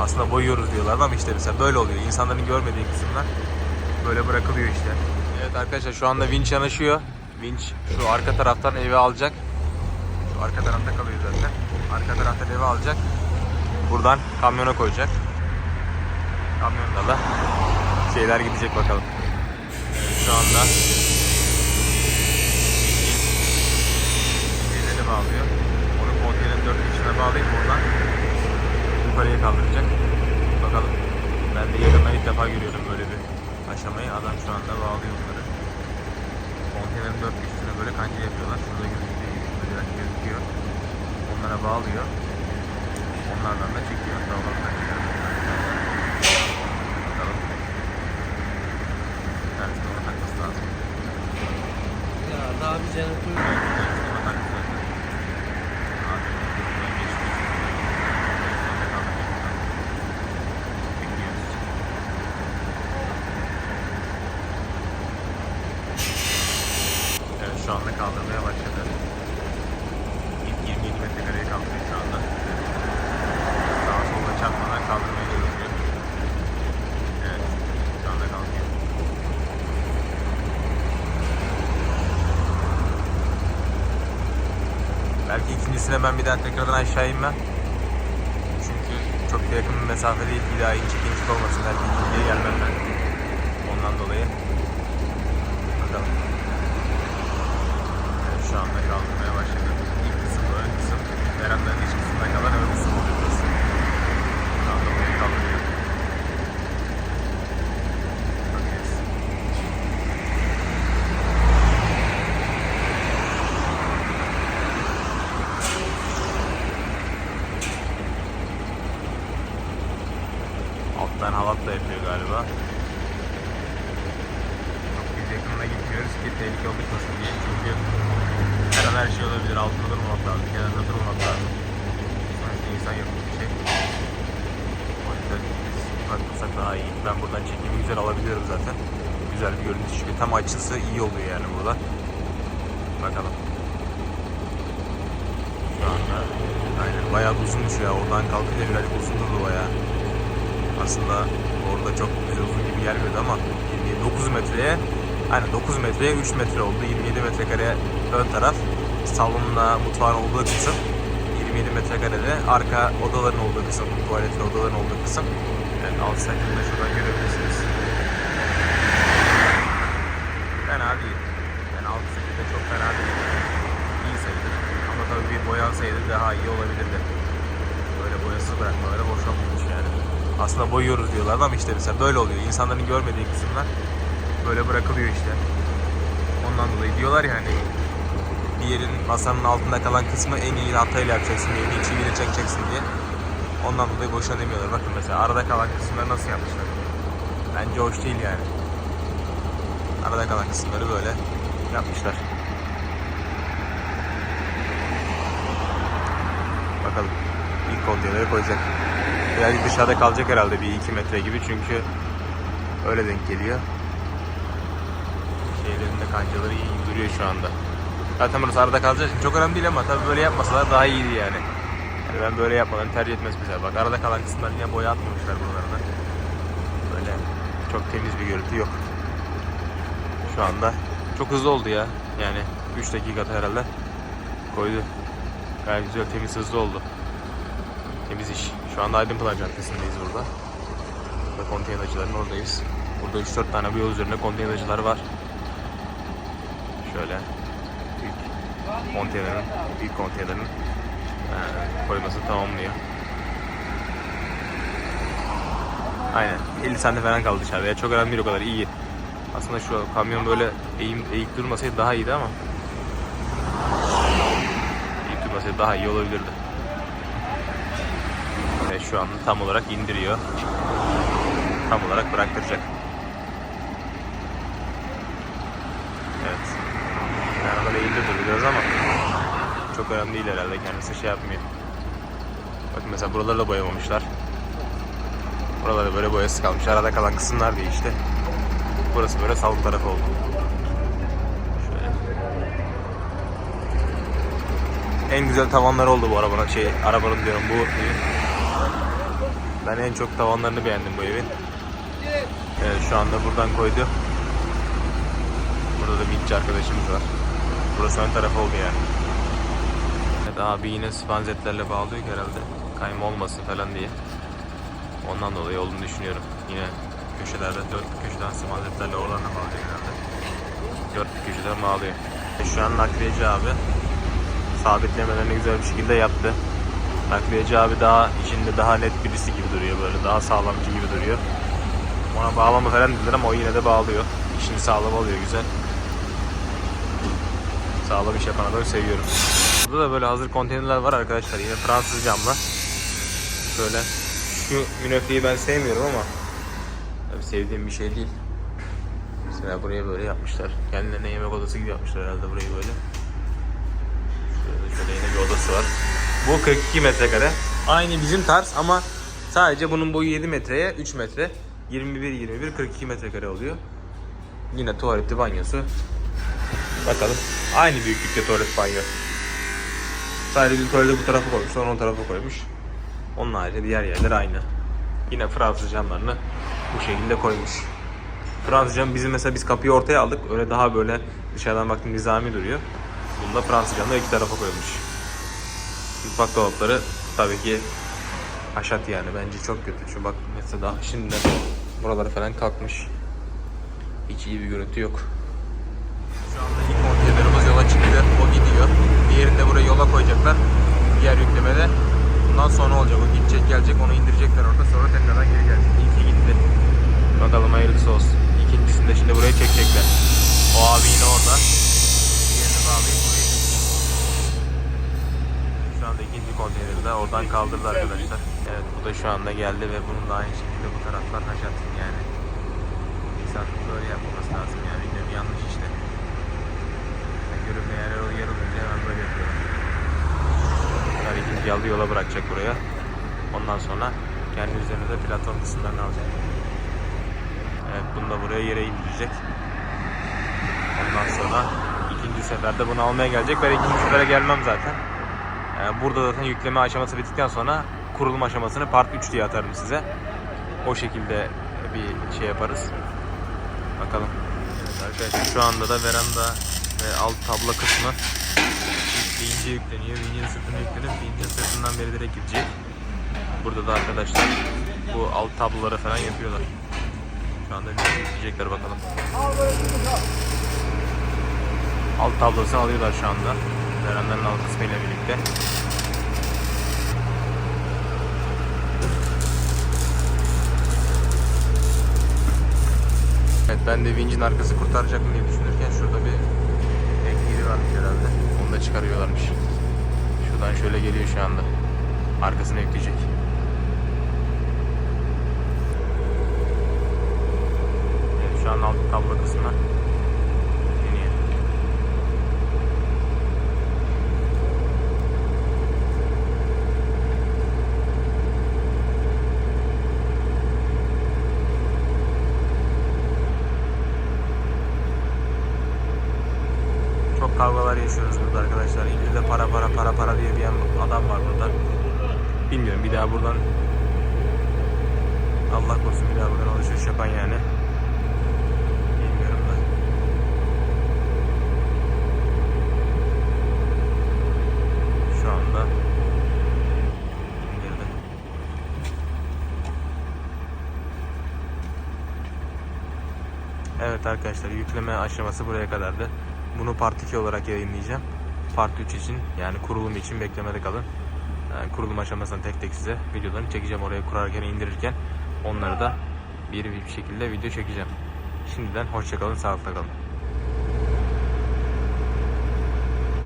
Aslında boyuyoruz diyorlardı ama işte mesela böyle oluyor. İnsanların görmediği kısımlar böyle bırakılıyor işte. Evet arkadaşlar şu anda vinç yanaşıyor. Vinç şu arka taraftan eve alacak. Şu arka tarafta kalıyor zaten. Arka taraftan eve alacak. Buradan kamyona koyacak. Kamyonda da şeyler gidecek bakalım. Şu anda şeyleri bağlıyor. Onu konteynerin dört içine bağlayıp oradan yukarıya kaldıracak. Bakalım. Ben de yakından ilk defa görüyorum böyle bir aşamayı. Adam şu anda bağlıyor onları. Konteynerin dört üstüne böyle kanca yapıyorlar. Şurada gözüküyor. Gözüküyor. Onlara bağlıyor. Onlardan da çekiyor. O bakalım. Tanesini ona takması lazım. Ya daha bir jeneratör Evet, bir tanesini ona takması lazım. Abi, buradan geçmiş. Sonra kaldıracak. Bekliyoruz. Evet şu anda kaldırmaya başladı. İlk 27 metrekareyi kaldırıyor şu anda. Sağa sola çarpmadan kaldırmaya çalışıyor. Evet şu anda kalkıyor. İkincisine ben bir daha tekrardan aşağı inmem. Çünkü çok da yakın bir mesafe değil. Bir daha inecek incik olmasın. Belki ikinciye gelmem ben. Ondan dolayı. Bakalım. Evet, şu anda kaldırmaya başladı. İlk kısım ön kısım. Verandanın iç kısmına kalan ön kısım oluyor burası. Şu anda burayı kaldırıyor. Bakıyoruz. Alttan halat da galiba. Çok yakınına gitmiyoruz ki tehlike oluşmasın diye. Çünkü her an her şey olabilir. Altında durmamak lazım. Kenarda durmamak lazım. Sonuçta insan yapmış bir şey. O yüzden biz daha iyi. Ben buradan çekimi güzel alabiliyorum zaten. Güzel bir görüntü çıkıyor. Tam açısı iyi oluyor yani burada. Bakalım. Şu anda aynen bayağı da uzunmuş ya. Oradan kalkınca birazcık uzun durdu bayağı. Aslında orada çok uzun gibi gelmiyordu ama 29 metreye hani 9 metreye 3 metre oldu. 27 metrekare ön taraf. Salonla mutfağın olduğu kısım. 27 metrekarede arka odaların olduğu kısım. Tuvalet ve odaların olduğu kısım. Yani alt sayfında şuradan görebilirsiniz. Fena değil. Yani alt sayfada çok fena değil. İyi sayılır. Ama tabii bir boyansaydı daha iyi olabilirdi. Böyle boyasız bırakmaları boş olmamış yani. Aslında boyuyoruz diyorlardı ama işte mesela böyle oluyor. İnsanların görmediği kısımlar böyle bırakılıyor işte. Ondan dolayı diyorlar ya hani bir yerin masanın altında kalan kısmı en iyi hatayla yapacaksın diye, en iyi çiviyle çekeceksin diye. Ondan dolayı boşuna demiyorlar. Bakın mesela arada kalan kısımları nasıl yapmışlar. Bence hoş değil yani. Arada kalan kısımları böyle yapmışlar. Bakalım. İlk konteyneri koyacak. Birazcık dışarıda kalacak herhalde bir 2 metre gibi çünkü öyle denk geliyor. Şeylerin de kancaları iyi duruyor şu anda. Zaten burası arada kalacağı için çok önemli değil ama tabii böyle yapmasalar daha iyiydi yani. yani ben böyle yapmalarını tercih etmez mesela. Bak arada kalan kısımlar yine boya atmamışlar buralarına. Böyle çok temiz bir görüntü yok. Şu anda çok hızlı oldu ya. Yani 3 dakikada herhalde koydu. Gayet güzel temiz hızlı oldu. Temiz iş. Şu anda Aydınpınar Caddesi'ndeyiz burada. Burada konteynercıların oradayız. Burada 3-4 tane bu yol üzerinde konteynercılar var. Şöyle büyük konteynerin, büyük konteynerin eee, koymasını tamamlıyor. Aynen. 50 saniye falan kaldı dışarıda. Ya çok önemli değil o kadar iyi. Aslında şu kamyon böyle eğim, eğik durmasaydı daha iyiydi ama eğik durmasaydı daha iyi olabilirdi. Şu anda tam olarak indiriyor. Tam olarak bıraktıracak. Evet. Yani böyle eğildi biraz ama çok önemli değil herhalde kendisi şey yapmıyor. Bakın mesela buraları da boyamamışlar. Buralarda böyle boyası kalmış. Arada kalan kısımlar değişti. Burası böyle salon tarafı oldu. En güzel tavanları oldu bu arabanın şey arabanın diyorum bu Ben en çok tavanlarını beğendim bu evin. Evet şu anda buradan koydu. Burada da vinç arkadaşımız var. Burası ön tarafı oldu yani. Evet abi yine spanzetlerle bağlıyor herhalde. Kayma olmasın falan diye. Ondan dolayı olduğunu düşünüyorum. Yine köşelerde dört köşeden spanzetlerle oralarına bağlıyor herhalde. Dört köşeden bağlıyor. Şu an nakliyeci abi sabitlemelerini güzel bir şekilde yaptı. Nakliyeci abi daha içinde daha net birisi gibi duruyor böyle daha sağlamcı gibi duruyor. Ona bağlama falan dediler ama o yine de bağlıyor. İşini sağlam alıyor güzel. Sağlam iş yapan adamı seviyorum. Burada da böyle hazır konteynerler var arkadaşlar yine Fransız camla. Şöyle şu münefliği ben sevmiyorum ama tabii sevdiğim bir şey değil. Mesela buraya böyle yapmışlar. Kendilerine yemek odası gibi yapmışlar herhalde burayı böyle. Şöyle, şöyle yine bir odası var. Bu 42 metrekare. Aynı bizim tarz ama sadece bunun boyu 7 metreye 3 metre. 21 21 42 metrekare oluyor. Yine tuvaleti banyosu. Bakalım. Aynı büyüklükte tuvalet banyo. Sadece bir bu tarafa koymuş, sonra o tarafa koymuş. Onun harici diğer yerler aynı. Yine Fransız camlarını bu şekilde koymuş. Fransız cam bizim mesela biz kapıyı ortaya aldık. Öyle daha böyle dışarıdan baktığım nizami duruyor. Bunda Fransız camları iki tarafa koyulmuş. Mutfak dolapları tabii ki haşat yani bence çok kötü. Şu bak mesela daha şimdiden buraları falan kalkmış. Hiç iyi bir görüntü yok. Şu anda ilk konteynerimiz yola çıktı. O gidiyor. Diğerini de buraya yola koyacaklar. Diğer yüklemede. Bundan sonra olacak. O gidecek gelecek onu indirecekler orada sonra tekrardan geri gelecek. İlki gitti. Bakalım hayırlısı olsun. İkincisini de şimdi buraya çekecekler. O abi yine orada. Diğerini bağlayıp buraya ikinci konteyneri de oradan kaldırdı arkadaşlar. Evet bu da şu anda geldi ve bunun da aynı şekilde bu taraflar haşat yani. İnsan böyle yapmaması lazım yani bilmiyorum yanlış işte. Yani görünmeyen yer olunca hemen böyle yapıyorlar. Bunlar ikinci yalı yola bırakacak buraya. Ondan sonra kendi üzerine de platform kısımlarını alacak. Evet bunu da buraya yere indirecek. Ondan sonra ikinci seferde bunu almaya gelecek. Ben ikinci sefere gelmem zaten. Ee, burada zaten yükleme aşaması bittikten sonra kurulum aşamasını part 3 diye atarım size. O şekilde bir şey yaparız. Bakalım. Evet arkadaşlar şu anda da veranda ve alt tabla kısmı vinci yükleniyor. Vincin sırtına yüklenip vincin sırtından beri direkt gidecek. Burada da arkadaşlar bu alt tabloları falan yapıyorlar. Şu anda vinci yükleyecekler bakalım. Alt tablosunu alıyorlar şu anda. Verandanın alt kısmıyla birlikte. Evet ben de vincin arkası kurtaracak mı diye düşünürken şurada bir ek varmış herhalde. Onu da çıkarıyorlarmış. Şuradan şöyle geliyor şu anda. Arkasına yükleyecek. Evet, şu an alt tablo kısmı iniyor. Çok kavgalar yaşıyoruz burada arkadaşlar. İngilizce para para para para diye bir adam var burada. Bilmiyorum bir daha buradan Allah korusun bir daha buradan alışveriş yapan yani. Bilmiyorum da. Şu anda. Evet arkadaşlar yükleme aşaması buraya kadardı. Bunu part 2 olarak yayınlayacağım. Part 3 için yani kurulum için beklemede kalın. Yani kurulum aşamasını tek tek size videolarını çekeceğim oraya kurarken indirirken. Onları da bir bir şekilde video çekeceğim. Şimdiden hoşçakalın, sağlıkla kalın.